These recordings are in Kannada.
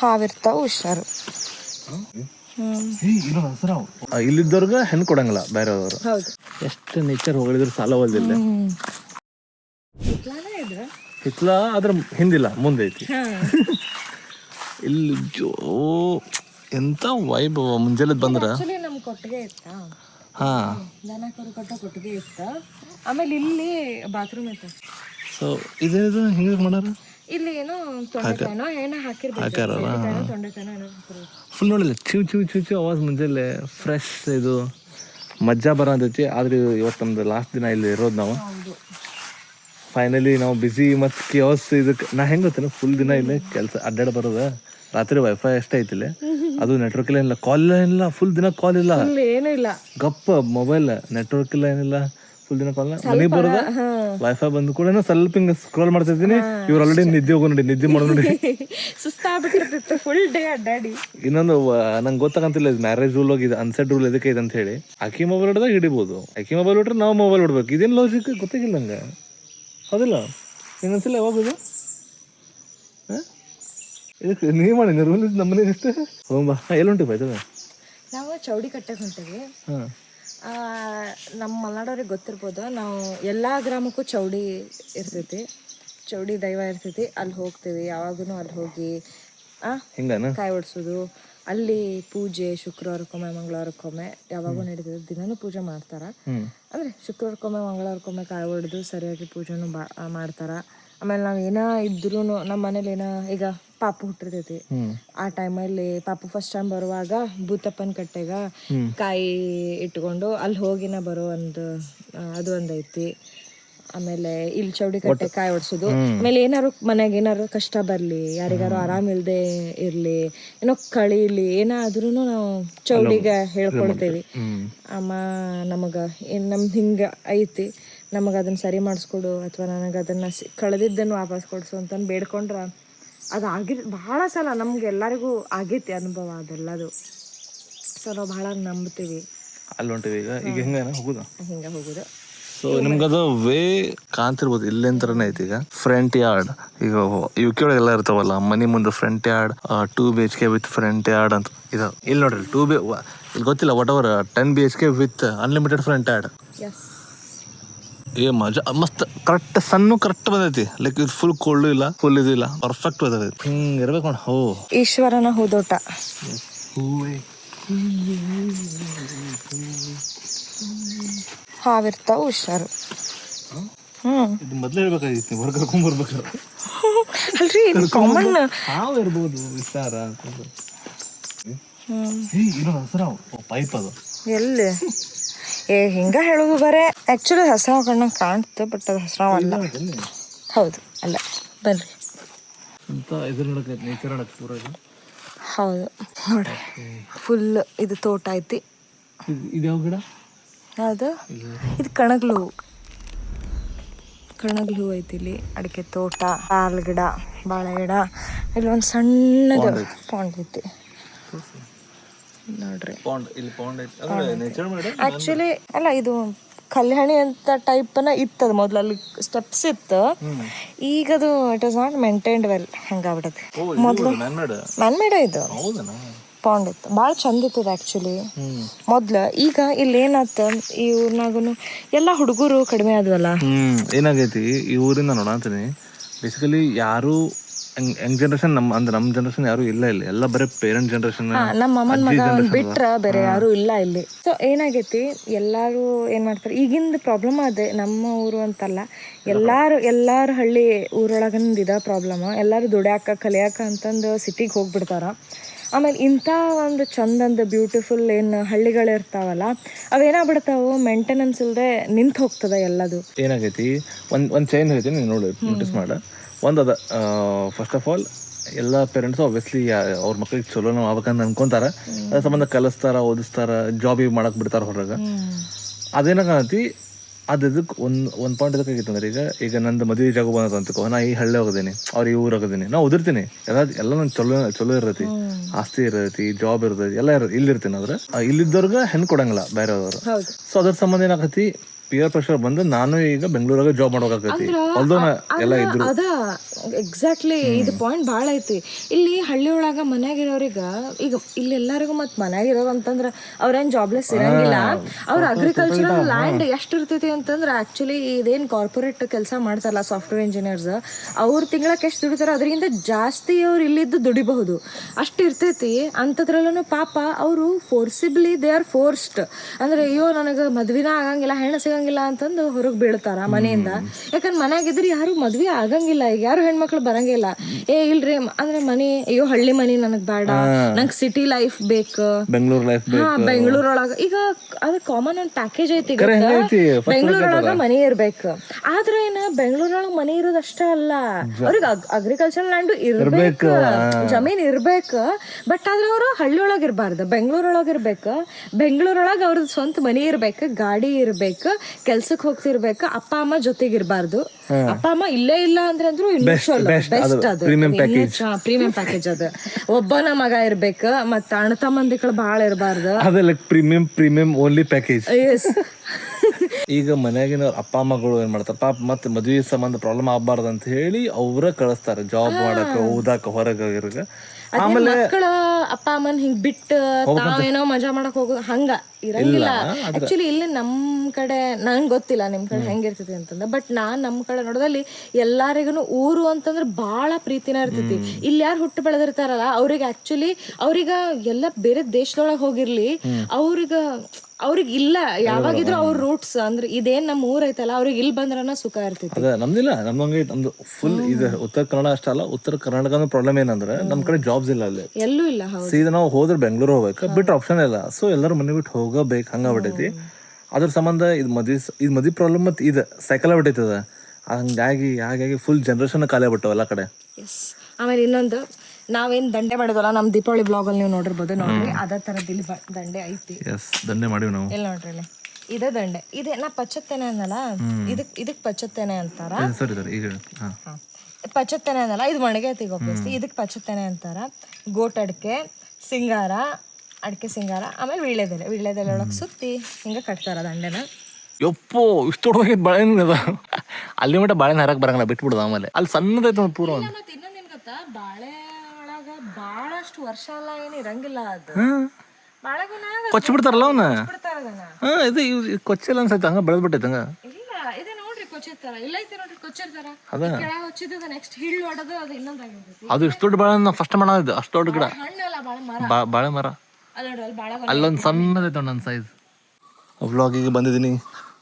ಹಾವಿರ್ತಾವ ಹುಷಾರು. ಇಲ್ಲಿದ್ದವ್ರಿಗೆ ಹೆಣ್ಣು ಕೊಡಂಗಿಲ್ಲ ಬೇರೆಯವರು. ಎಷ್ಟು ನೇಚರ್ ಹೊಗಳಿದ್ರು ಸಾಲ ಹೋಲ್ದಿಲ್ಲ ಹ್ಮ್ ಹಿತ್ಲ ಅದ್ರ ಹಿಂದಿಲ್ಲ ಮುಂದೈತಿ ಐತಿ. ಇಲ್ಲಿ ಜೋ ಎಂತ ವೈಭವ ಮುಂಜಾನೆ ಬಂದ್ರ. ಕೊಟ್ಟಿಗೆ ಇತ್ತಾ. ಹಾ. ದನ ಕರು ಕಟ್ಟೋ ಕೊಟ್ಟಿಗೆ ಇತ್ತ. ಆಮೇಲೆ ಇಲ್ಲಿ ಬಾತ್ರೂಮ್ ಇತ್ತು ಸೊ ಇದೇನಿದ್ರು ಹಿಂಗೆ ಮಾಡಾರ ಇಲ್ಲಿ ಏನೋ ತೊಂಡೆಕಾಯಿನೋ ಏನೋ ಹಾಕಿರ್ಬೇಕು. ತೊಂಡೆಕಾಯಿನೋ ಏನೋ ಫುಲ್ ನೋಡಿಲ್ಲ ಚಿವ್ ಚಿವ್ ಚಿವ್ ಚಿವ್ ಅವಾಜ್ ಮುಂಜಾನೆ ಫ್ರೆಶ್ ಇದು ಮಜ್ಜಾ ಬರೋದೈತಿ ಆದ್ರೆ ಇವತ್ತು ನಮ್ದು ಲಾಸ್ಟ್ ದಿನ ಇಲ್ಲಿ ಇರೋದು ನಾವು. ಫೈನಲಿ ನಾವು ಬಿಸಿ ಮತ್ತು ಕಿಯೋಸ್ ಇದಕ್ಕೆ ನಾ ಹೆಂಗೆ ಗೊತ್ತೇನು? ಫುಲ್ ದಿನ ಇಲ್ಲಿ ಕೆಲಸ ಅಡ್ಡಾಡ ಬರೋದ. ರಾತ್ರಿ ವೈಫೈ ಅಷ್ಟೇ ಐತಿಲ್ಲ ಅದು ನೆಟ್ವರ್ಕ್ ಇಲ್ಲ ಏನಿಲ್ಲ ಕಾಲ್ ಇಲ್ಲ ಫುಲ್ ದಿನ ಕಾಲ್ ಇಲ್ಲ. ಇಲ್ಲಿ ಏನೂ ಇಲ್ಲ. ಗಪ್ಪ ಮೊಬೈಲ್ ನೆಟ್ವರ್ಕ್ ಇಲ್ಲ ಏನಿಲ್ಲ. ಫುಲ್ ದಿನ ಕಾಲ್ ಮನೆಗೆ ಬರೋದ? ವೈಫೈ ಬಂದ ಕೂಡ ಸ್ವಲ್ಪ ಹಿಂಗೆ ಸ್ಕ್ರೋಲ್ ಮಾಡ್ತಾ ಇದ್ದೀನಿ. ಇವ್ರು ಆಲ್ರೆಡಿ ನಿದ್ದೆ ಹೋಗೋ ನೋಡಿ ನಿದ್ದೆ ಮಾಡೋ ನೋಡಿ. ಸುಸ್ತಾಗ್ಬಿಟ್ಟಿರ್ತಿತ್ತು ಫುಲ್ ಡೇ ಅಡ್ಡಾಡಿ. ಇನ್ನೊಂದು ನಂಗೆ ಗೊತ್ತಾಗಂತಿಲ್ಲ ಇದು ಮ್ಯಾರೇಜ್ ರೂಲ್ ಹೋಗಿದೆ ಅನ್ಸೆಟ್ ರೂಲ್ ಎದಕ್ಕೆ ಇದೆ ಅಂತ ಹೇಳಿ. ಆಕಿ ಮೊಬೈಲ್ ಹೊಡೆದಾಗ ಹಿಡಿಬೋದು. ಆಕಿ ಮೊಬೈಲ್ ಬಿಟ್ರೆ ನಾವು ಮೊಬೈಲ್ ಬಿಡ್ಬೇಕು ಇದೇನು ಲಾಜಿಕ್ ಗೊತ್ತಾಗಿಲ್ಲ ನಂಗೆ. ಹೌದಿಲ್ಲ? ಇನ್ನೊಂದ್ಸಲ ಯಾವಾಗುದು ಇದಕ್ಕೆ ನೀವು ಮಾಡಿ ರೂಲ್ ನಮ್ಮನೆ ಇಷ್ಟೇ? ಹೋಗ್ಬಾ. ಎಲ್ಲುಂಟು ಬಾಯ್ತದ ನಾವು ಚೌಡಿ ಕಟ್ಟಕ್ಕೆ ಹೊಂಟೇವಿ. ಹಾಂ. ನಮ್ಮ ಮಲ್ನಾಡವ್ರಿಗೆ ಗೊತ್ತಿರ್ಬೋದು ನಾವು ಎಲ್ಲ ಗ್ರಾಮಕ್ಕೂ ಚೌಡಿ ಇರ್ತೈತಿ. ಚೌಡಿ ದೈವ ಇರ್ತೈತಿ. ಅಲ್ಲಿ ಹೋಗ್ತೀವಿ ಯಾವಾಗೂ ಅಲ್ಲಿ ಹೋಗಿ ಕಾಯಿ ಓಡಿಸೋದು ಅಲ್ಲಿ ಪೂಜೆ ಶುಕ್ರವಾರಕ್ಕೊಮ್ಮೆ ಮಂಗಳವಾರಕ್ಕೊಮ್ಮೆ ಯಾವಾಗೂ ನಡೀತದೆ. ದಿನಾನೂ ಪೂಜೆ ಮಾಡ್ತಾರ. ಅಂದ್ರೆ ಶುಕ್ರವಾರಕ್ಕೊಮ್ಮೆ ಮಂಗಳವಾರಕ್ಕೊಮ್ಮೆ ಕಾಯಿ ಹೊಡೆದು ಸರಿಯಾಗಿ ಪೂಜೆನೂ ಬಾ ಮಾಡ್ತಾರ. ಆಮೇಲೆ ನಾವು ಏನೋ ಇದ್ರೂ ನಮ್ಮ ಮನೇಲಿ ಏನೋ ಈಗ ಪಾಪು ಹುಟ್ಟಿರ್ತೈತಿ. ಆ ಟೈಮಲ್ಲಿ ಪಾಪು ಫಸ್ಟ್ ಟೈಮ್ ಬರುವಾಗ ಭೂತಪ್ಪನ ಕಟ್ಟೆಗ ಕಾಯಿ ಇಟ್ಕೊಂಡು ಅಲ್ಲಿ ಹೋಗಿನ ಬರೋ ಒಂದು ಅದು ಒಂದೈತಿ. ಆಮೇಲೆ ಇಲ್ಲಿ ಚೌಡಿ ಕಟ್ಟೆ ಕಾಯಿ ಹೊಡ್ಸೋದು ಆಮೇಲೆ ಏನಾರು ಮನೆಗೆ ಏನಾರು ಕಷ್ಟ ಬರ್ಲಿ ಯಾರಿಗಾರು ಆರಾಮ್ ಇಲ್ದೆ ಇರ್ಲಿ ಏನೋ ಕಳೀಲಿ ಏನಾದ್ರೂ ನಾವು ಚೌಡಿಗ ಹೇಳ್ಕೊಳ್ತೇವಿ. ಅಮ್ಮ ನಮಗ ಏನ್ ನಮ್ದು ಹಿಂಗ ಐತಿ ನಮಗ ಅದನ್ನ ಸರಿ ಮಾಡಿಸ್ಕೊಡು ಅಥವಾ ನನಗೆ ಅದನ್ನ ಕಳೆದಿದ್ದನ್ನು ವಾಪಸ್ ಕೊಡ್ಸು ಅಂತಂದು ಬೇಡ್ಕೊಂಡ್ರ ಅದು ಆಗಿರ್ ಭಾಳ ಸಲ ನಮ್ಗೆ ಎಲ್ಲರಿಗೂ ಆಗೈತಿ ಅನುಭವ ಅದೆಲ್ಲದು. ಸೊ ನಾವು ಭಾಳ ನಂಬ್ತೀವಿ. ಅಲ್ಲಿ ಹೊಂಟಿವಿ ಈಗ. ಈಗ ಹೆಂಗೆ ಹೋಗುದಾ? ಹಿಂಗೆ ಹೋಗೋದು. ಸೊ ನಿಮ್ಗದು ವೇ ಕಾಣ್ತಿರ್ಬೋದು ಇಲ್ಲಿಂತ್ರನೇ ಐತಿ ಈಗ. ಫ್ರಂಟ್ ಯಾರ್ಡ್ ಈಗ ಯು ಕೆ ಎಲ್ಲ ಇರ್ತಾವಲ್ಲ ಮನಿ ಮುಂದೆ front yard two B H K with front yard ಅಂತ. ಇದು ಇಲ್ಲಿ ನೋಡ್ರಿ ಟೂ ಬಿ ಇಲ್ಲಿ ಗೊತ್ತಿಲ್ಲ what our ten B H K with unlimited front yard ಏ ಮಜಾ ಮಸ್ತ್ ಕರೆಕ್ಟ್ ಸಣ್ಣ ಕರೆಕ್ಟ್ ಬಂದೈತಿ. ಲೈಕ್ ಇದು ಫುಲ್ ಕೋಲ್ಡ್ ಇಲ್ಲ ಫುಲ್ ಇದು ಇಲ್ಲ ಪರ್ಫೆಕ್ಟ್ ಬಂದೈತಿ. ಹಿಂಗ್ ಇರ್ಬೇಕು ನೋಡಿ ಹೋ. ಈಶ್ವರನ ಹೂದೋಟ. ಹೂವೇ. ಹಾವಿರ್ತಾವ ಹುಷಾರು. ಹ್ಮ್. ಇದು ಮೊದ್ಲು ಹೇಳ್ಬೇಕಾಗಿತ್ತು ಹೊರಗೆ ಕರ್ಕೊಂಡ್ ಬರ್ಬೇಕು? ಅಲ್ರಿ ಕಾಮನ್ ಹಾವು ಇರ್ಬೋದು ವಿಚಾರ ಅನ್ಕೊಂಡು ಹ್ಮ್. ಏ ಇದು ಹಸ್ರ ಪೈಪ್ ಅದು. ಎಲ್ಲಿ? ಹಿಂಗ ಹೇಳೋದು ಬರೇ. ಆಕ್ಚುಲಿ ಹಸ್ರಾವ್ ಕಣ್ಣಂಗೆ ಕಾಣ್ತು ಬಟ್ ಅದು ಹಸ್ರಾವ್ ಅಲ್ಲ. ಹೌದು ಅಲ್ಲ. ಬನ್ರಿ. ಹೌದು. ನೋಡ್ರಿ. ಫುಲ್ ಇದು ತೋಟ ಐತಿ. ಇದು- ಇದು ಯಾವ ಗಿಡ? ಯಾವುದು? ಇದು ಕಣಗ್ಲು. ಕಣಗ್ಲು ಹೂ ಐತಿ ಇಲ್ಲಿ. ಅಡಿಕೆ ತೋಟ ಹಾಲ್ ಗಿಡ ಬಾಳೆ ಗಿಡ. ಇಲ್ಲಿ ಒಂದು ಸಣ್ಣದು ಪಾಂಡ್ ಐತಿ. ನೋಡ್ರಿ. ಪೌಂಡ್ ಇಲ್ಲಿ ಪೌಂಡ್ ಐತಿ. ಅಂದ್ರೆ ನೇಚರ್ ಮಾಡಿ ಆಕ್ಚುಲಿ ಅಲ್ಲ ಇದು ಕಲ್ಯಾಣಿ ಅಂತ ಟೈಪ್ನ ಇತ್ತದ ಮೊದ್ಲು. ಅಲ್ಲಿ ಸ್ಟೆಪ್ಸ್ ಇತ್ತು. ಈಗ ಅದು it was not maintained well ಹಂಗಾಗ್ಬಿಟ್ಟದೆ ಮೊದ್ಲು ನನ್ ಮೇಡ್ ಇದು. ಪಾಂಡ್ ಇತ್ತು. ಭಾಳ ಚಂದ ಇತ್ತದ ಆ್ಯಕ್ಚುಲಿ ಮೊದ್ಲು ಈಗ ಇಲ್ಲಿ ಏನಾತ ಈ ಊರ್ನಾಗನು ಎಲ್ಲ ಹುಡುಗರು ಕಡಿಮೆ ಆದ್ವಲ್ಲ. ಏನಾಗೈತಿ ಈ ಊರಿಂದ ನೋಡಾತೀನಿ ಬೇಸಿಕಲಿ ಯಾರು ಯಂಗ್ ಜನರೇಷನ್ ನಮ್ಮ ಅಂದ್ರೆ ನಮ್ಮ ಜನರೇಷನ್ ಯಾರು ಇಲ್ಲ ಇಲ್ಲಿ. ಎಲ್ಲ ಬರೀ ಪೇರೆಂಟ್ ಜನರೇಷನ್ ನಮ್ಮ ಅಮ್ಮನ ಮಗ ಬಿಟ್ರ ಬೇರೆ ಯಾರು ಇಲ್ಲ ಇಲ್ಲಿ. ಸೊ ಏನಾಗೈತಿ ಎಲ್ಲಾರು ಏನ್ ಮಾಡ್ತಾರೆ ಈಗಿಂದ ಪ್ರಾಬ್ಲಮ್ ಅದೇ ನಮ್ಮ ಊರು ಅಂತಲ್ಲ. ಎಲ್ಲಾರು ಎಲ್ಲಾರು ಹಳ್ಳಿ ಊರೊಳಗಿಂದ ಇದ ಪ್ರಾಬ್ಲಮ್ ಎಲ್ಲಾರು ದುಡ್ಯಾಕ ಕಲಿಯಾಕ ಅಂತಂದು ಸಿಟಿಗೆ ಹೋಗ್ಬಿಡ್ತಾರ. ಆಮೇಲೆ ಇಂಥ ಒಂದು ಚಂದಂದ ಬ್ಯೂಟಿಫುಲ್ ಏನು ಹಳ್ಳಿಗಳು ಇರ್ತಾವಲ್ಲ ಅವೇನಾಗ್ಬಿಡ್ತಾವು ಮೇಂಟೆನೆನ್ಸ್ ಇಲ್ಲದೆ ನಿಂತು ಹೋಗ್ತದ ಎಲ್ಲದು. ಏನಾಗೈತಿ? ಒಂದ್ ಒಂದ್ ಚೈನ್ ಹೇಳ್ತೀನಿ ನೀನು ನೋಡಿ ನೋಟಿಸ್ ಮಾಡ. ಒಂದ್ ಅದ ಫಸ್ಟ್ ಆಫ್ ಆಲ್ ಎಲ್ಲ ಪೇರೆಂಟ್ಸ್ ಆಬ್ವಿಯಸ್ಲಿ ಅವ್ರ ಮಕ್ಳಿಗೆ ಚಲೋ ನಾವು ಆಗ್ಬೇಕಂತ ಅನ್ಕೊಂತಾರ. ಅದ್ರ ಸಂಬಂಧ ಕಲಿಸ್ತಾರ ಓದಿಸ್ತಾರ ಜಾಬಿಗೆ ಮಾಡಕ್ ಬಿಡ್ತಾರ ಹೊರಗ. ಅದೇನಾಗತಿ ಅದು ಇದಕ್ಕೆ ಒಂದು ಒಂದು ಪಾಯಿಂಟ್ ಇದಕ್ಕೆ ಆಗಿತ್ತು ಅಂದ್ರೆ ಈಗ ಈಗ ನಂದು ಮದುವೆ ಜಾಗ ಬಂದ ಅಂತಕೋ ನಾ ಈ ಹಳ್ಳಿ ಹೋಗದೇನೆ ಅವ್ರ ಈ ಊರ್ ಹೋಗದೇನೆ ನಾ ಓದಿರ್ತೀನಿ ಎಲ್ಲ ಎಲ್ಲ ನನ್ ಚಲೋ ಚಲೋ ಇರತಿ ಆಸ್ತಿ ಇರತಿ ಜಾಬ್ ಇರ್ತೈತಿ ಎಲ್ಲ ಇರ ಇಲ್ಲಿರ್ತೀನಿ ಆದ್ರೆ. ಆ, ಇಲ್ಲಿದ್ದವ್ರಿಗೆ ಹೆಣ್ಣು ಕೊಡಂಗಿಲ್ಲ ಬೇರೆಯವರು. ಸೊ ಅದ್ರ ಸಂಬಂಧ ಏನಾಗತಿ ಪಿಯರ್ ಪ್ರೆಷರ್ ಬಂದು ನಾನು ಈಗ ಬೆಂಗಳೂರಾಗ ಜಾಬ್ ಮಾಡ್ಬೇಕಾಗೈತಿ ಅಲ್ದೋ ಎಲ್ಲ ಇದ್ರು. ಅದ ಎಕ್ಸಾಕ್ಟ್ಲಿ ಇದು ಪಾಯಿಂಟ್ ಭಾಳ ಐತಿ. ಇಲ್ಲಿ ಹಳ್ಳಿ ಒಳಗ ಮನ್ಯಾಗಿರೋರಿಗ ಈಗ ಇಲ್ಲಿ ಎಲ್ಲರಿಗೂ ಮತ್ ಮನ್ಯಾಗಿರೋರು ಅಂತಂದ್ರ ಅವ್ರೇನ್ ಜಾಬ್ಲೆಸ್ ಇರಂಗಿಲ್ಲ. ಅವ್ರ ಅಗ್ರಿಕಲ್ಚರಲ್ ಲ್ಯಾಂಡ್ ಎಷ್ಟು ಇರ್ತೈತಿ ಅಂತಂದ್ರ ಆಕ್ಚುಲಿ ಇದೇನ್ ಕಾರ್ಪೊರೇಟ್ ಕೆಲಸ ಮಾಡ್ತಾರಲ್ಲ ಸಾಫ್ಟ್ವೇರ್ ಇಂಜಿನಿಯರ್ಸ್ ಅವ್ರ ತಿಂಗಳಕ್ಕೆ ಎಷ್ಟು ದುಡಿತಾರ ಅದರಿಂದ ಜಾಸ್ತಿ ಅವ್ರು ಇಲ್ಲಿದ್ದು ದುಡಿಬಹುದು. ಅಷ್ಟ್ ಇರ್ತೈತಿ. ಅಂಥದ್ರಲ್ಲೂ ಪಾಪ ಅವರು ಫೋರ್ಸಿಬ್ಲಿ ದೇ ಆರ್ ಫೋರ್ಸ್ಡ್ ಅಂದ್ರೆ ಅಯ್ಯೋ ನನಗೆ ಮದ್ವಿನ ಆಗಂಗಿಲ್ಲ ಹೆಣ್ಣು ಸಿಗಂಗಿಲ್ಲ ಅಂತಂದು ಹೊರಗೆ ಬೀಳ್ತಾರ ಮನೆಯಿಂದ. ಯಾಕಂದ್ರೆ ಮನ್ಯಾಗಿದ್ರೆ ಯಾರು ಮದ್ವೆ ಆಗಂಗಿಲ್ಲ. ಈಗ ಯಾರು ಹೆಣ್ಮಕ್ಳು ಬರಂಗಿಲ್ಲ. ಏ ಇಲ್ರಿ ಅಂದ್ರೆ ಮನಿ ಅಯ್ಯೋ ಹಳ್ಳಿ ಮನಿ ನನಗ್ ಬೇಡ. ನಂಗೆ ಸಿಟಿ ಲೈಫ್ ಬೇಕು. ಬೆಂಗಳೂರು ಲೈಫ್ ಹಾ ಬೆಂಗಳೂರೊಳಗ ಈಗ ಅದು ಕಾಮನ್ ಒಂದ್ ಪ್ಯಾಕೇಜ್ ಐತಿ? ಬೆಂಗಳೂರೊಳಗ ಮನಿ ಇರ್ಬೇಕು. ಆದ್ರೆ ಏನ ಬೆಂಗಳೂರೊಳಗ ಮನಿ ಇರೋದಷ್ಟೇ ಅಲ್ಲ. ಅವ್ರಿಗೆ ಅಗ್ರಿಕಲ್ಚರ್ ಲ್ಯಾಂಡ್ ಇರ್ಬೇಕು. ಜಮೀನ್ ಇರ್ಬೇಕು. ಬಟ್ ಆದ್ರೆ ಅವರು ಹಳ್ಳಿ ಒಳಗ ಇರ್ಬಾರ್ದು. ಬೆಂಗಳೂರೊಳಗ ಇರ್ಬೇಕು. ಬೆಂಗಳೂರೊಳಗ ಅವ್ರದ್ದು ಸ್ವಂತ ಮನಿ ಇರ್ಬೇಕು. ಗಾಡಿ ಇರ್ಬೇಕು. ಕೆಲ್ಸಕ್ಕೆ ಹೋಗ್ತಿರ್ಬೇಕು ಅಪ್ಪ ಅಮ್ಮ ಜೊತೆಗೆ ಇರ್ಬಾರ್ದು ಅಪ್ಪ ಅಮ್ಮ ಇಲ್ಲೇ ಇಲ್ಲ ಅಂದ್ರೆ ಅಂದ್ರು ಬೆಸ್ಟ್ ಅದು ಪ್ರೀಮಿಯಂ ಪ್ಯಾಕೇಜ್ ಅದು. ಒಬ್ಬನ ಮಗ ಇರ್ಬೇಕು ಮತ್ತ ಅಣ್ಣ ತಮ್ಮಂದಿಗಳು ಬಾಳ ಇರಬಾರ್ದು. ಅದೆಲ್ಲ ಪ್ರೀಮಿಯಂ ಪ್ರೀಮಿಯಂ ಓನ್ಲಿ ಪ್ಯಾಕೇಜ್ ಎಸ್ ಈಗ ಮನ್ಯಾಗಿನ ಅಪ್ಪ ಅಮ್ಮಗಳು ಏನ್ ಮಾಡ್ತಾರೆ ಪಾಪ ಮತ್ತೆ ಮದುವೆ ಸಂಬಂಧ ಪ್ರಾಬ್ಲಮ್ ಆಗ್ಬಾರ್ದು ಅಂತ ಹೇಳಿ ಅವ್ರ ಕಳಿಸ್ತಾರೆ ಜಾಬ್ ಮಾಡಕ ಓದಾಕ ಹೊರಗ ಇರಗ ಆಮೇಲೆ ಮಕ್ಕಳ ಅಪ್ಪ ಅಮ್ಮನ್ ಹಿಂಗ್ ಬಿಟ್ಟು ತಾವೇನೋ ಮಜಾ ಮಾಡಕ್ ಹೋಗೋದು ಹಂಗ ಇರಂಗಿಲ್ಲ. ಆಕ್ಚುಲಿ ಇಲ್ಲಿ ಕಡೆ ನಂಗೆ ಗೊತ್ತಿಲ್ಲ ನಿಮ್ ಕಡೆ ಹೆಂಗಿರ್ತೈತಿ ಅಂತಂದ ಬಟ್ ನಾನು ನಮ್ಮ ಕಡೆ ನೋಡೋದಲ್ಲಿ ಎಲ್ಲಾರಿಗೂ ಊರು ಅಂತಂದ್ರೆ ಬಾಳ ಪ್ರೀತಿನ ಇರ್ತೈತಿ. ಇಲ್ಲಿ ಯಾರು ಹುಟ್ಟು ಬೆಳೆದಿರ್ತಾರಲ್ಲ ಅವ್ರಿಗೆ ಆಕ್ಚುಲಿ ಅವ್ರಿಗ ಎಲ್ಲ ಬೇರೆ ದೇಶದೊಳಗೆ ಹೋಗಿರ್ಲಿ ಅವ್ರಿಗ ಅವ್ರಿಗೆ ಇಲ್ಲ. ಯಾವಾಗಿದ್ರು ಅವ್ರ ರೂಟ್ಸ್ ಅಂದ್ರೆ ಇದೇನ್ ನಮ್ಮ ಊರ್ ಐತಲ್ಲ ಅವ್ರಿಗೆ ಇಲ್ಲಿ ಬಂದ್ರನ ಸುಖ ಇರ್ತೈತಿ. ಅದ ನಮ್ದಿಲ್ಲ. ನಮ್ದಂಗೆ ನಮ್ದು ಫುಲ್ ಇದು ಉತ್ತರ ಕನ್ನಡ ಅಷ್ಟಲ್ಲ ಉತ್ತರ ಕರ್ನಾಟಕ ಪ್ರಾಬ್ಲಮ್ ಏನಂದ್ರೆ ನಮ್ ಕಡೆ ಜಾಬ್ಸ್ ಇಲ್ಲ ಅಲ್ಲಿ. ಎಲ್ಲೂ ಇಲ್ಲ ಸೀದಾ ನಾವು ಹೋದ್ರೆ ಬೆಂಗಳೂರು ಹೋಗ್ಬೇಕು ಬಿಟ್ರೆ ಆಪ್ಷನ್ ಇಲ್ಲ. ಸೊ ಎಲ್ಲರೂ ಮನೆ ಬಿಟ್ಟು ಹೋಗಬೇಕು ಹಂಗಾಗ್ಬಿಟ್ಟೈತಿ ಅದ್ರ ಸಂಬಂಧ ಇದು ಮದ್ವಿ ಇದು ಮದ್ವಿ ಪ್ರಾಬ್ಲಮ್ ಮತ್ತು ಇದು ಸೈಕಲ್ ಆಗ್ಬಿಟ್ಟೈತದ ಹಂಗಾಗಿ ಹಾಗಾಗಿ ಫುಲ್ ಜನ್ರೇಷನ್ ಕಾಲೇ ಆಗ್ಬಿಟ್ಟವ ಎಲ್ಲ ಕಡೆ. ಎಸ್ ಆಮೇಲೆ ಇನ್ನೊಂದು ನಾವೇನ್ ದಂಡೆ ಮಾಡಿದ್ವಲ್ಲ ನಮ್ ದೀಪಾವಳಿ ಬ್ಲಾಗ್ ಅಲ್ಲಿ ನೀವು ನೋಡಿರ್ಬೋದು ನೋಡ್ರಿ. ಅದೇ ತರದಲ್ಲಿ ಇಲ್ಲಿ ಬ- ದಂಡೆ ಐತಿ. ಎಸ್ ದಂಡೆ ಮಾಡಿವಿ ನಾವು. ಇಲ್ಲಿ ನೋಡ್ರಿ ಇಲ್ಲಿ. ಇದೇ ದಂಡೆ. ಇದೆ ನಾ ಪಚ್ಚತ್ತೇನೆ ಅನ್ನಲ್ಲ ಇದಕ್ ಇದಕ್ ಪಚ್ಚತ್ತೇನೆ ಅಂತಾರ? ಸರಿ ಸರಿ ಈಗ ಹಾಂ. ಹಾ. ಪಚ್ಚತ್ತೇನೆ ಅನ್ನಲ್ಲ ಇದು ಮಣಗೆ ಐತಿ ಒಪ್ಪಿಸ್ತಿ ಇದಕ್ ಪಚ್ಚತ್ತೇನೆ ಅಂತಾರ. ಗೋಟಡ್ಕೆ ಸಿಂಗಾರ ಅಡಿಕೆ ಸಿಂಗಾರ ಆಮೇಲೆ ವೀಳ್ಯದೆಲೆ ವೀಳ್ಯದೆಲೆ ಒಳಗೆ ಸುತ್ತಿ ಹಿಂಗೆ ಕಟ್ತಾರ ದಂಡೆನ ಯಪ್ಪೋ ಇಷ್ಟು ದೊಡ್ಡದಾಗಿತ್ತು ಬಾಳೆ ಅದ. ಅಲ್ಲಿ ಮಟ್ಟ ಬಾಳೆ ಹರಕ್ ಬರಂಗಿಲ್ಲ ಬಿಟ್ಬಿಡ್ದು ಆಮೇಲೆ. ಅಲ್ಲಿ ಸಣ್ಣದೈತೆ ಒಂದು ಮತ್ತೆ ಇನ್ನೊಂದ್ ಏನ್ ಗೊತ್ತಾ? ಬಾಳೆ ಒಳಗ ಬಾಳಷ್ಟು ವರ್ಷ ಎಲ್ಲ ಏನು ಇರಂಗಿಲ್ಲ ಅದು. ಬಾಳೆಗೊನಾಗ ಕೊಚ್ಚಿ ಬಿಡ್ತಾರಲ್ಲ ಅವನ್ನ ಬಿಡ್ತಾರ ಇದು ಕೊಚ್ಚಿಲ್ಲ ಅನ್ಸೈತೆ ಹಂಗೆ ಬೆಳೆದ್ಬಿಟ್ಟೈತೆ ಹಂಗ. ಇಲ್ಲ ಇದೆ ನೋಡ್ರಿ ಕೊಚ್ಚಿರ್ತಾರ. ಇಲ್ಲ ಐತಿ ನೋಡ್ರಿ ಕೊಚ್ಚಿರ್ತಾರ. ಅದ? ಕೆಳಗೆ ಹಚ್ಚಿದ ನೆಕ್ಸ್ಟ್ ಹಿಳ್ಳು ಹೊಡೋದು ಅದು ಇನ್ನೊಂದಾಗಿರ್ತೈತಿ ಅದು ಇಷ್ಟು ದೊಡ್ಡ ಬಾಳೆ ಫಸ್ಟ್ ಮಾಡೋದು ಅಷ್ಟು ದೊಡ್ಡ ಗಿಡ. ಹಣ್ಣಲ್ಲ ಬಾಳೆ ಮರ. ಬಾಳೆ ಮರ. ಅಲ್ಲೊಂದು ಸಣ್ಣದೈತೆ ನನ್ನ ಸೈಜ್ ವ್ಲಾಗಿಗೆ ಬಂದಿದ್ದೀನಿ.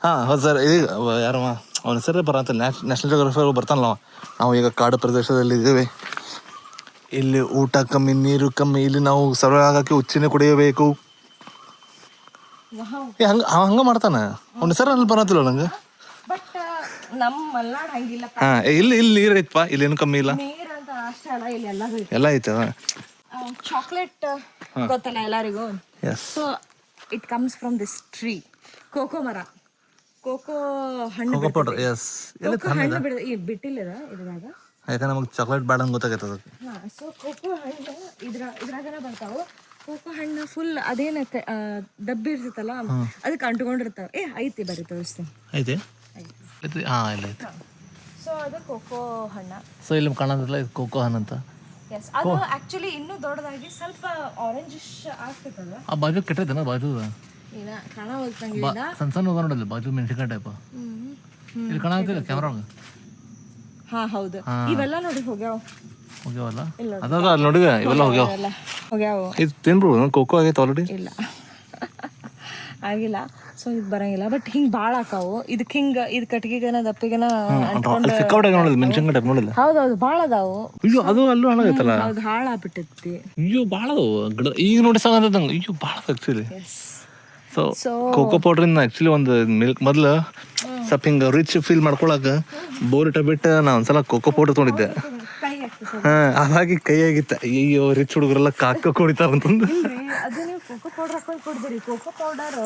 ಹಾಂ ಹೌದು ಸರ್ ಈಗ ಯಾರವ? ಅವನ ಹೆಸರೇ ಬರಂತ ನ್ಯಾಷನಲ್ ಜೋಗ್ರಫಿ ಬರ್ತಾನಲ್ಲ ನಾವು ಈಗ ಕಾಡು ಪ್ರದೇಶದಲ್ಲಿ ಇದ್ದೇವೆ. ಇಲ್ಲಿ ಊಟ ಕಮ್ಮಿ ನೀರು ಕಮ್ಮಿ ಇಲ್ಲಿ ನಾವು ಸರ್ವೆ ಆಗಕ್ಕೆ ಉಚ್ಚಿನ ಕುಡಿಯಬೇಕು. ಏ ಹಂಗ ಅವ ಹಂಗ ಮಾಡ್ತಾನ? ಅವನ ಹೆಸರು ಅಲ್ಲಿ ಬರತ್ತಿಲ್ಲ ನಂಗೆ. ಬಟ್ ನಮ್ಮ ಮಲ್ನಾಡ್ ಹಂಗಿಲ್ಲ ಹಾ ಇಲ್ಲಿ ಇಲ್ಲಿ ನೀರು ಐತಪ್ಪ ಇಲ್ಲಿ ಏನು ಕಮ್ಮಿ ಇಲ್ಲ? ಅಂತ ಎಲ್ಲ ಐತೆ ಚಾಕ್ಲೇಟ್ ಗೊತ್ತಲ್ಲ ಎಲ್ಲರಿಗೂ? So it comes from this tree cocoa ಮರ. ಕೋಕೋ ಹಣ್ಣು ಕೋಕೋ ಹಣ್ಣು ಬಿಡ ಬಿಟ್ಟಿಲ್ಲ ಇದ್ರಾಗ? ಯಾಕಂದ್ರೆ ನಮಗೆ ಚಾಕ್ಲೇಟ್ ಬೇಡ ಅಂತ ಗೊತ್ತಾಗೈತೆ ಅದಕ್ಕೆ ಹಾ ಸೊ ಕೋಕೋ ಹಣ್ಣು ಇದ್ರ ಇದ್ರಾಗನ ಬರ್ತಾವು. ಕೋಕೋ ಹಣ್ಣು ಫುಲ್ ಅದೇನೈತೆ ಆ, ಡಬ್ಬಿ ಇರ್ತೈತಲ್ಲ ಅದಕ್ಕೆ ಅಂಟ್ಕೊಂಡಿರ್ತಾವ. ಏ ಐತಿ ಬರೀ ತೋರಿಸ್ತೀನಿ. ಐತೆ? ಐತಿ. ಹಾಂ ಇಲ್ಲ ಐತೆ. ಸೊ ಅದು ಕೋಕೋ ಹಣ್ಣ. ಸೊ ಇಲ್ಲಿ ಕಾಣೋದಿಲ್ಲ ಇದು ಕೋಕೋ ಹಣ್ಣು ಅಂತ. ಎಸ್ ಅದು ಆಕ್ಚುಲಿ ಇನ್ನೂ ದೊಡ್ಡದಾಗಿ ಸ್ವಲ್ಪ ಆರೆಂಜಿಶ್ ಆ ಬಾಜು ಕೆಟ್ಟದನ ಬಾಜು? ಏನ ಕಾಣವಲ್ತು ನಂಗೆ ಈಗ ಸಣ್ಣ ಸಣ್ಣ ಹೋಗ ನೋಡಲ್ಲ ಬಾಜು ಮೆಣಸಿನಕಾಯಿ ಟೈಪ್ ಇಲ್ಲಿ ಕಾಣತ್ತಿಲ್ಲ ಕ್ಯಾಮ್ರಾ ಹಾ ಹೌದು. ಇವೆಲ್ಲ ನೋಡಿ ಹೋಗ್ಯಾವ. ಹೋಗ್ಯಾವಲ್ಲ? ಅದಾಗ ಅಲ್ಲಿ ನೋಡಿದ ಇವೆಲ್ಲ ಹೋಗ್ಯಾವ. ಹೋಗ್ಯಾವ ಇದು ತಿನ್ಬ್ರು ಕೋಕೋ ಆಗೈತೆ ಆಲ್ರೆಡಿ ಇಲ್ಲ. ಆಗಿಲ್ಲ. ಸೊ ಇದು ಬರಂಗಿಲ್ಲ. ಬಟ್ ಹಿಂಗ್ ಭಾಳ ಆಕಾವು. ಇದಕ್ಕೆ ಹಿಂಗ ಇದ್ ಕಟ್ಟಿಗೆನ ದಪ್ಪಿಗೆನ ಹೌದೌದು ಭಾಳ ಅದಾವು. ಅಯ್ಯೋ ಅದು ಅಲ್ಲೂ ಹಾಳಾಗೈತಲ್ಲ ಹೌದು ಹಾಳಾಗ್ಬಿಟ್ಟೈತಿ ಅಯ್ಯೋ ಭಾಳ ಅದಾವು. ಗಿಡ ಈಗ ನೋಡಿ ಸಾಗಂತದಂಗೆ ಅಯ್ಯೋ ಭಾಳ ಆಕ್ಚುಲಿ ಸೊ ಕೋಕೋ ಪೌಡ್ರಿಂದ ಆ್ಯಕ್ಚುಲಿ ಒಂದು ಮಿಲ್ಕ್ ಮೊದಲು ಸ್ವಲ್ಪ ಹಿಂಗೆ ರಿಚ್ ಫೀಲ್ ಮಾಡ್ಕೊಳಕ ಬೋರ್ಟ ಬಿಟ್ಟ ಬಿಟ್ಟು ನಾ ಒಂದ್ಸಲ ಕೋಕೋ ಪೌಡರ್ ತೊಗೊಂಡಿದ್ದೆ. ಹಾ ಅದಾಗಿ ಕೈ ಆಗಿತ್ತ ಅಯ್ಯೋ ರಿಚ್ ಹುಡುಗರೆಲ್ಲ ಕಾಕ ಕುಡಿತಾರ ಅಂತಂದು. ಅದು ನೀವು ಕೋಕೋ ಪೌಡರ್ ಹಾಕೊಂಡು ಕುಡ್ದಿರಿ. ಕೋಕೋ ಪೌಡರ್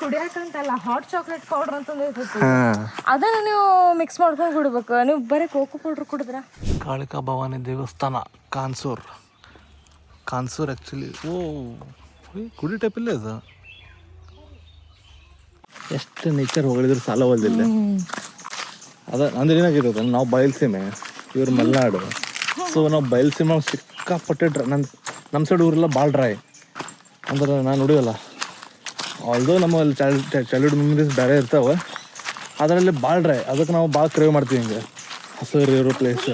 ಕುಡಿಯಾಕಂತಲ್ಲ ಹಾಟ್ ಚಾಕ್ಲೇಟ್ ಪೌಡರ್ ಅಂತಂದು ಇರ್ತೈತಿ. ಹಾ. ಅದನ್ನ ನೀವು ಮಿಕ್ಸ್ ಮಾಡ್ಕೊಂಡು ಕುಡ್ಬೇಕು. ನೀವು ಬರೀ ಕೋಕೋ ಪೌಡರ್ ಕುಡಿದ್ರ? ಕಾಳಿಕಾ ಭವಾನಿ ದೇವಸ್ಥಾನ ಕಾನ್ಸೂರ್. ಕಾನ್ಸೂರ್ ಆ್ಯಕ್ಚುಲಿ ಓ ಕುಡಿ ಟೈಪ್ ಇಲ್ಲ ಅದು? ಎಷ್ಟು ನೇಚರ್ ಹೊಗಳಿದ್ರು ಸಾಲ ಹೋಲ್ದಿಲ್ಲ ಅದ ಅಂದ್ರೆ ಏನಾಗಿರೋದು ನಾವು ಬಯಲ್ಸೀಮೆ ಇವ್ರ ಮಲೆನಾಡು. ಸೊ ನಾವು ಬಯಲ್ಸೀಮೆ ಸಿಕ್ಕಾಪಟ್ಟೆ ಡ್ರ ನನ್ನ ನಮ್ಮ ಸೈಡ್ ಊರೆಲ್ಲ ಭಾಳ ಡ್ರೈ ಅಂದ್ರೆ ನಾನು ನೋಡಿವಲ್ಲ. ಆಲ್ದೋ ನಮ್ಮ ಚೈಲ್ಡ್ ಚೈಲ್ಡ್ಹುಡ್ ಮೆಮರೀಸ್ ಬೇರೆ ಇರ್ತಾವೆ ಅದರಲ್ಲಿ ಭಾಳ ಡ್ರೈ ಅದಕ್ಕೆ ನಾವು ಭಾಳ ಕ್ರೇವ್ ಮಾಡ್ತೀವಿ ಹಿಂಗೆ. ಹಸಿರು ಇರೋ ಪ್ಲೇಸ್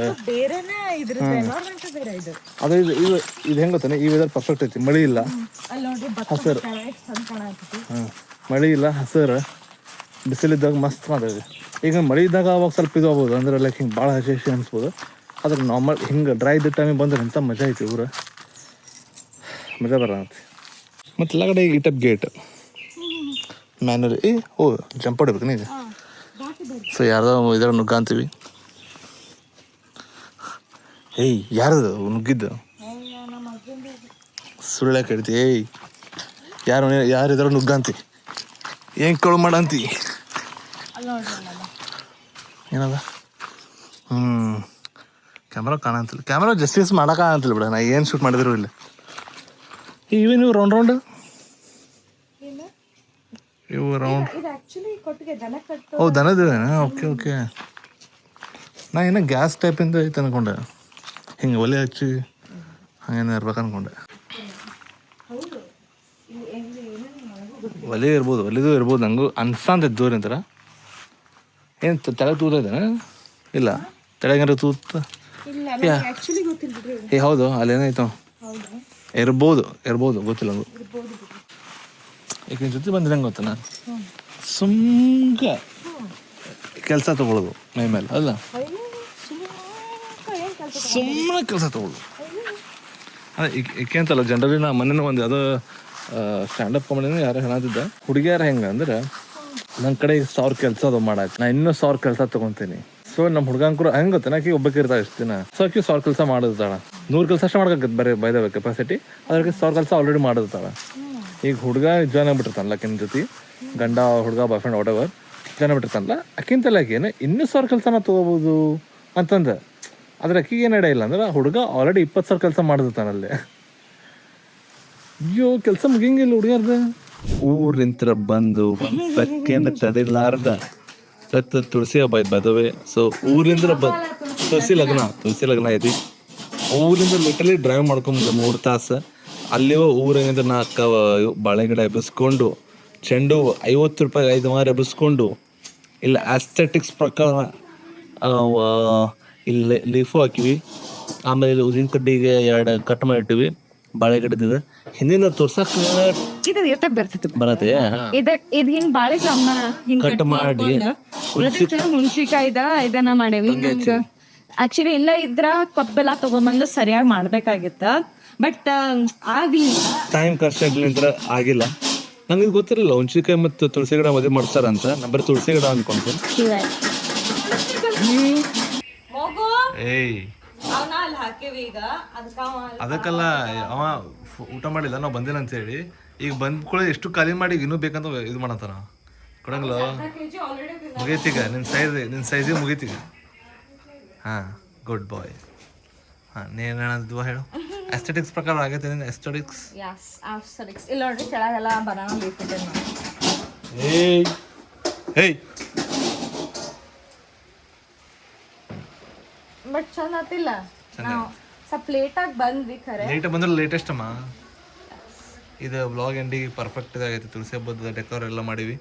ಅದೇ ಇದು ಇದು ಇದು ಹೆಂಗೆ ಗೊತ್ತಾನೆ? ಈ ವೆದರ್ ಪರ್ಫೆಕ್ಟ್ ಐತಿ. ಮಳಿ ಇಲ್ಲ. ಹಸಿರು. ಹಾಂ ಮಳಿ ಇಲ್ಲ ಹಸಿರು. ಬಿಸಿಲಿದ್ದಾಗ ಮಸ್ತ್ ಮಾತಾಡಿ ಈಗ ಮಳಿ ಇದ್ದಾಗ ಅವಾಗ ಸ್ವಲ್ಪ ಇದು ಆಗ್ಬೋದು. ಅಂದ್ರೆ ಲೈಕ್ ಹಿಂಗೆ ಭಾಳ ಹಸಿ ಹಸಿ ಅನಿಸ್ಬೋದು. ಆದ್ರೆ ನಾರ್ಮಲ್ ಹಿಂಗೆ ಡ್ರೈ ಇದ್ದ ಟೈಮಿಗೆ ಬಂದ್ರೆ ಎಂಥ ಮಜಾ ಐತಿ ಊರ? ಮಜಾ ಬರತ್ತೆ ಮತ್ತು ಎಲ್ಲ ಕಡೆ ಈ ಟೈಪ್ ಗೇಟ್ ಮ್ಯಾನರ್ ಏ ಓ ಜಂಪ್ ಹೊಡಿಬೇಕು ನೀ ಸೊ ಯಾರ್ದೋ ಇದರ ನುಗ್ಗಾಂತೀವಿ. ಏಯ್ ಯಾರದು ನುಗ್ಗಿದ್ದು? ಸುಳ್ಳ ಕಡಿತಿ ಏಯ್ ಯಾರು ಯಾರು ಇದ್ರ ನುಗ್ಗಂತಿ. ಏನು ಕಳು ಮಾಡಂತಿ. ಏನದ? ಹ್ಞೂ ಕ್ಯಾಮ್ರಾ ಕಾಣಂತಿಲ್ಲ. ಕ್ಯಾಮ್ರಾ ಜಸ್ಟಿಸ್ ಮಾಡೋಕ್ಕಾಗಂತಿಲ್ಲ ಬಿಡ. ನಾ ಏನು ಶೂಟ್ ಮಾಡಿದ್ರು ಇಲ್ಲ. ಇವೇನು ನೀವು ರೌಂಡ್ ರೌಂಡ್ ಇವು ರೌಂಡ್ ಓ ದನದಿವೇನ ಓಕೆ ಓಕೆ ನಾ ಏನೋ ಗ್ಯಾಸ್ ಟೈಪಿಂದ ಐತೆ ಅನ್ಕೊಂಡೆ. ಹಿಂಗೆ ಒಲೆ ಹಚ್ಚಿ ಹಂಗೇನ ಇರ್ಬೇಕು ಅನ್ಕೊಂಡೆ. ಒಲೆ ಇರ್ಬೋದು ಒಲೆದು ಇರ್ಬೋದು. ನಂಗೂ ಅನ್ಸಂತ ದೂರಿಂತರ ಏನು ತಲೆ ತೂತ ಇದ್ದಾನೆ? ಇಲ್ಲ. ತಲೆಗೇನಾರ ತೂತ. ಏ ಹೌದು ಅಲ್ಲೇನಾಯ್ತು? ಇರ್ಬೋದು ಇರ್ಬೋದು ಗೊತ್ತಿಲ್ಲ ಈಗ ಜೊತೆ ಬಂದ್ರೆ ಹೆಂಗೆ ಗೊತ್ತಾ ನಾನು ಕೆಲಸ ತಗೊಳ್ಳೋದು ಮೈ ಮೇಲೆ ಅಲ್ಲ? ಸುಮ್ಮನೆ ಕೆಲಸ ತಗೊಳ್ಳೋದು? ಅದೇ ಏಕೆ ಅಂತಲ್ಲ ಜನರಲಿ ನಾ ಮೊನ್ನೆ ಒಂದು ಯಾವುದೋ ಸ್ಟ್ಯಾಂಡಪ್ ಕಾಮಿಡಿನ ಯಾರೋ ಹೇಳತ್ತಿದ್ದ ಹುಡುಗಿಯರ ಹೆಂಗೆ ಅಂದ್ರೆ ನನ್ನ ಕಡೆ ಈಗ ಸಾವಿರ ಕೆಲಸ ಅದು ಮಾಡಕ್ಕೆ ನಾ ಇನ್ನೂ ಸಾವಿರ ಕೆಲಸ ತಗೊಂತೀನಿ. ಸೊ ನಮ್ಮ ಹುಡುಗಂಕರು ಹೆಂಗೆ ಗೊತ್ತಾ ಆಕಿ ಒಬ್ಬಕ್ಕೆ ಇರ್ತಾಳೆ ಇಷ್ಟು ದಿನ. ಸೊ ಆಕಿ ಸಾವಿರ ಕೆಲಸ ಮಾಡಿರ್ತಾಳ ನೂರು ಕೆಲಸ ಅಷ್ಟೇ ಮಾಡ್ಬೇಕು ಬರೀ ಬೈದ ಕೆಪಾಸಿಟಿ ಅದಕ್ಕೆ ಸಾವಿರ ಕೆಲಸ ಆಲ್ರೆಡಿ ಮಾಡಿರ್ತಾಳ ಈಗ ಹುಡುಗ ಜಾಯ್ನ್ ಆಗ್ಬಿಟ್ಟಿರ್ತಾನಲ್ಲ ಆಕಿನ ಜೊತೆ. ಗಂಡ, ಹುಡುಗ boyfriend whatever join ಆಗ್ಬಿಟ್ಟಿರ್ತಾನಲ್ಲ ಆಕಿಂತಲ್ಲ ಆಕಿನ ಇನ್ನೂ ಸಾವಿರ ಕೆಲಸನ ತೊಗೋಬೋದು ಅಂತಂದ. ಆದ್ರೆ ಆಕಿಗೆ ಏನು ಇಲ್ಲ ಅಂದ್ರೆ ಹುಡುಗ ಆಲ್ರೆಡಿ ಇಪ್ಪತ್ತು ಸಾವಿರ ಕೆಲಸ ಮಾಡಿರ್ತಾನಲ್ಲೇ ಅಯ್ಯೋ, ಕೆಲಸ ಮುಗಿಯಂಗಿಲ್ಲ ಹುಡುಗರ್ದ ಊರಿಂತ್ರ ಬಂದು ಸೆಕೆಂಡ್ ಸತ್ತ ತುಳಸಿ ಹಬ್ಬ ಐತೆ ಬದವೆ ಸೊ ಊರಿಂದ ಬ ತುಳಸಿ ಲಗ್ನ ತುಳಸಿ ಲಗ್ನ ಐತಿ. ಊರಿಂದ ಲಿಟಲಿ ಡ್ರೈವ್ ಮಾಡ್ಕೊಂಬ ಮೂರು ತಾಸು. ಅಲ್ಲಿ ಊರಿನಿಂದ ನಾಲ್ಕ ಬಾಳೆ ಗಿಡ ಎಬ್ಬಿಸ್ಕೊಂಡು ಚೆಂಡು ಐವತ್ತು ರೂಪಾಯಿ ಐದು ಮಾರು ಎಬ್ಬಿಸ್ಕೊಂಡು ಇಲ್ಲ ಆಸ್ಥೆಟಿಕ್ಸ್ ಪ್ರಕಾರ ಇಲ್ಲಿ ಲೀಫು ಹಾಕಿವಿ. ಆಮೇಲೆ ಇಲ್ಲಿ ಉದಿನ ಕಡ್ಡಿಗೆ ಎರಡು ಕಟ್ ಮಾಡಿಟ್ಟಿವಿ. ಬಾಳೆ ಗಿಡದ ಹಿಂದಿನ ತೋರ್ಸಕ್ ಇದು ಎತ್ತ ಬರ್ತೈತಿ ಬರತ್ತೆ. ಇದ ಇದ್ ಹಿಂಗ್ ಬಾಳೆ ಹಿಂಗ್ ಕಟ್ ಮಾಡಿ. ಹುಣ್ಸಿಕಾಯ್ದ ಇದನ್ನ ಮಾಡೇವಿ. ಆಕ್ಚುಲಿ ಇಲ್ಲ ಇದ್ರ ಕಬ್ಬೆಲ್ಲ ತಗೊಂಬಂದು ಸರಿಯಾಗಿ ಮಾಡ್ಬೇಕಾಗಿತ್ತ. ಬಟ್ ಆಗಿ ಟೈಮ್ ಖರ್ಚಾಗ್ಲಿಂದ್ರ ಆಗಿಲ್ಲ. ನಂಗೆ ಗೊತ್ತಿರಲಿಲ್ಲ ಹುಣ್ಸಿಕಾಯಿ ಮತ್ತು ತುಳಸಿ ಗಿಡ ಮದುವೆ ಮಾಡ್ತಾರಂತ ಅಂತ ಬರೀ ತುಳಸಿ ಗಿಡ ಅನ್ಕೊಂತೀನಿ. ಏಯ್. ಅವನ ಅಲ್ಲಿ ಹಾಕಿವಿ ಈಗ. ಅದಕ್ಕ ಅದಕ್ಕಲ್ಲ ಅವ ಫು- ಊಟ ಮಾಡಿಲ್ಲ ನಾವು ಬಂದಿಲ್ಲ ಅಂತ ಹೇಳಿ. ಈಗ ಬಂದ ಕೂಡ ಎಷ್ಟು ಖಾಲಿ ಮಾಡಿ ಇನ್ನೂ ಬೇಕಂತ ಇದು ಮಾಡತ್ತಾನ? ಕೊಡಂಗಿಲ್ಲ? ಮುಗೀತೀಗ ನಿನ್ನ ಸೈಜ್ ನಿನ್ನ ಸೈಜ್ ಮುಗೀತೀಗ ಹಾಂ ಗುಡ್ ಬಾಯ್ ಹಾಂ ನೀನು ಹೇಳೋದು ಹೇಳು? ಎಸ್ಥೆಟಿಕ್ಸ್ ಪ್ರಕಾರ ಆಗೈತೆ ನಿನ್ನ ಎಸ್ಥೆಟಿಕ್ಸ್ ಯಾಸ್ ಆಫ್ಸರಿಕ್ಸ್ ಇಲ್ಲ ನೋಡ್ರಿ ಕೆಳಗೆಲ್ಲ ಬನಾನ ಬೇಕಿದೆ ಏಯ್! ಏಯ್! ಬಟ್ ಚಂದ ಆತಿಲ್ಲ ನಾವು ಸ್ವಲ್ಪ ಲೇಟಾಗಿ ಬಂದ್ವಿ ಖರೆ. ಲೇಟ್ ಬಂದ್ರೆ ಲೇಟೆಸ್ಟ್ ಅಮ್ಮ. ಇದು ಬ್ಲಾಗ್ ಎಂಡಿಗೆ ಪರ್ಫೆಕ್ಟ್ ಆಗೈತೆ. ತುಳಸಿ ಹಬ್ಬದ ಡೆಕೋರ್ ಎಲ್ಲ ಮಾಡೀವಿ.